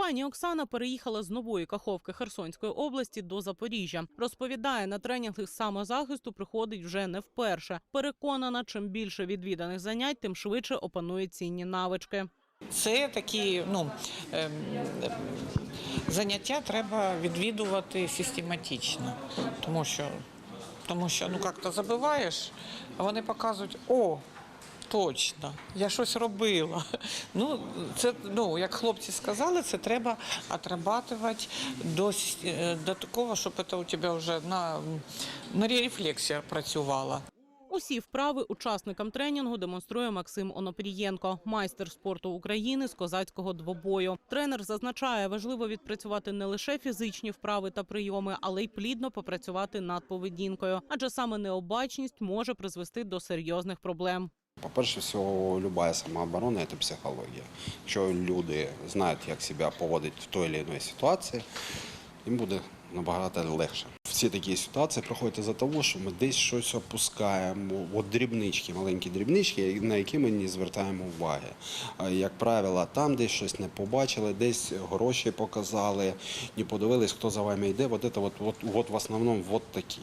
Пані Оксана переїхала з нової Каховки Херсонської області до Запоріжжя. Розповідає, на тренінги самозахисту приходить вже не вперше. Переконана, чим більше відвіданих занять, тим швидше опанує цінні навички. Це такі ну, ем, заняття треба відвідувати систематично, тому що, тому що ну, як-то забиваєш, а вони показують, о, точно, я щось робила. Ну, це, ну, як хлопці сказали, це треба отрабатувати до, е, до такого, щоб це у тебе вже на, на рефлексія працювала. Усі вправи учасникам тренінгу демонструє Максим Онопрієнко, майстер спорту України з козацького двобою. Тренер зазначає, важливо відпрацювати не лише фізичні вправи та прийоми, але й плідно попрацювати над поведінкою, адже саме необачність може призвести до серйозних проблем. По-перше, всього, любая самооборона це психологія. Якщо люди знають, як себе поводити в той чи іншій ситуації, їм буде набагато легше. Всі такі ситуації проходять із-за того, що ми десь щось опускаємо, от дрібнички, маленькі дрібнички, на які ми не звертаємо уваги. Як правило, там десь щось не побачили, десь гроші показали, не подивились, хто за вами йде. От, от, от, от в основному от такі.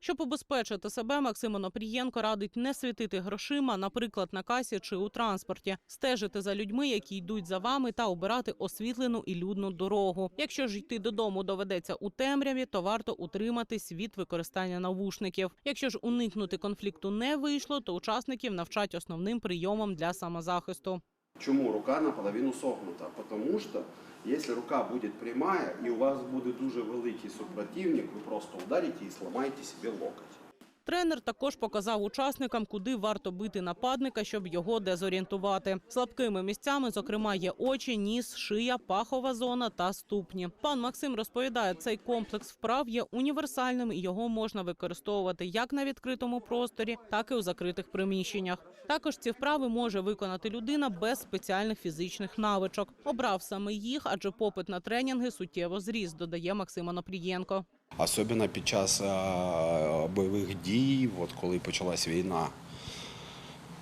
Щоб убезпечити себе, Максим Онопрієнко радить не світити грошима, наприклад, на касі чи у транспорті, стежити за людьми, які йдуть за вами, та обирати освітлену і людну дорогу. Якщо ж йти додому доведеться у темряві, то варто утриматись від використання навушників. Якщо ж уникнути конфлікту не вийшло, то учасників навчать основним прийомам для самозахисту. Чому рука наполовину согнута? Тому що якщо рука буде прямая і у вас буде дуже великий супротивник, ви просто ударите і сломаєте собі локоть. Тренер також показав учасникам, куди варто бити нападника, щоб його дезорієнтувати. Слабкими місцями, зокрема, є очі, ніс, шия, пахова зона та ступні. Пан Максим розповідає, цей комплекс вправ є універсальним і його можна використовувати як на відкритому просторі, так і у закритих приміщеннях. Також ці вправи може виконати людина без спеціальних фізичних навичок. Обрав саме їх, адже попит на тренінги суттєво зріс, додає Максим Онопрієнко. Особливо під час е, бойових дій, от коли почалась війна,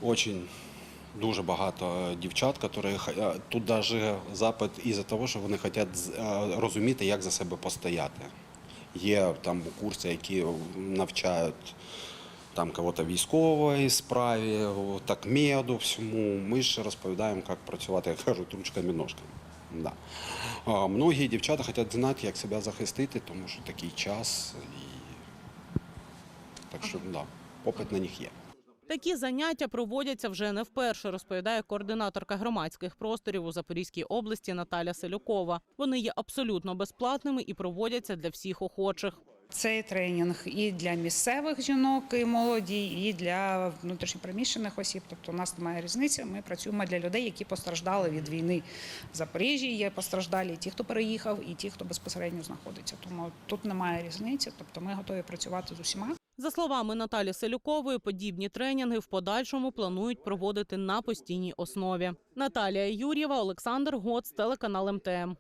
очень дуже багато дівчат, які е, тут навіть запит із-за того, що вони хочуть е, розуміти, як за себе постояти. Є там курси, які навчають там кого-то військової справі, так меду всьому. Ми ж розповідаємо, як працювати, як кажуть, ручками ножками. Да. Многі дівчата хочуть знати, як себе захистити, тому що такий час. І... Так що да, попит на них є. Такі заняття проводяться вже не вперше, розповідає координаторка громадських просторів у Запорізькій області Наталя Селюкова. Вони є абсолютно безплатними і проводяться для всіх охочих. Цей тренінг і для місцевих жінок, і молоді, і для внутрішньопереміщених осіб. Тобто у нас немає різниці. Ми працюємо для людей, які постраждали від війни. В Запоріжжі є постраждалі і ті, хто переїхав, і ті, хто безпосередньо знаходиться. Тому тут немає різниці. Тобто ми готові працювати з усіма. За словами Наталі Селюкової, подібні тренінги в подальшому планують проводити на постійній основі. Наталія Юр'єва, Олександр Гоц, телеканал МТМ.